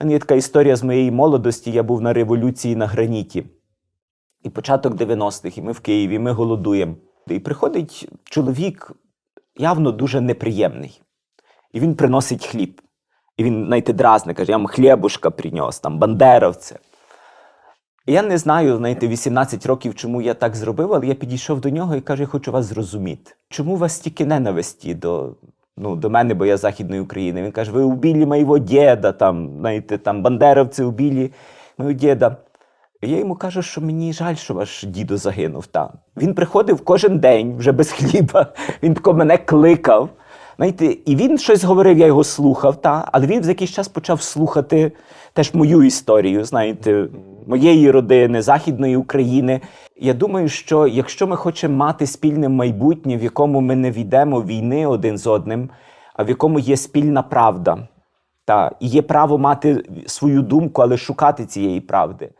Мене є така історія з моєї молодості. Я був на революції на граніті. І початок 90-х, і ми в Києві, ми голодуємо. І приходить чоловік явно дуже неприємний. І він приносить хліб. І він, знаєте, дразне, каже, я вам хлібушка принес, там, бандеровце. І я не знаю, знаєте, 18 років, чому я так зробив, але я підійшов до нього і кажу, я хочу вас зрозуміти. Чому вас стільки ненависті до, ну, до мене, бо я з Західної України? Він каже, ви убили моєго діда, там, знаєте, там, бандеровці убили мого діда. І я йому кажу, що мені жаль, що ваш дідо загинув там. Він приходив кожен день вже без хліба. Він тако мене кликав. Знаєте, і він щось говорив, я його слухав, та, але він за якийсь час почав слухати теж мою історію, знаєте, моєї родини, Західної України. Я думаю, що якщо ми хочемо мати спільне майбутнє, в якому ми не війдемо війни один з одним, а в якому є спільна правда, та, і є право мати свою думку, але шукати цієї правди.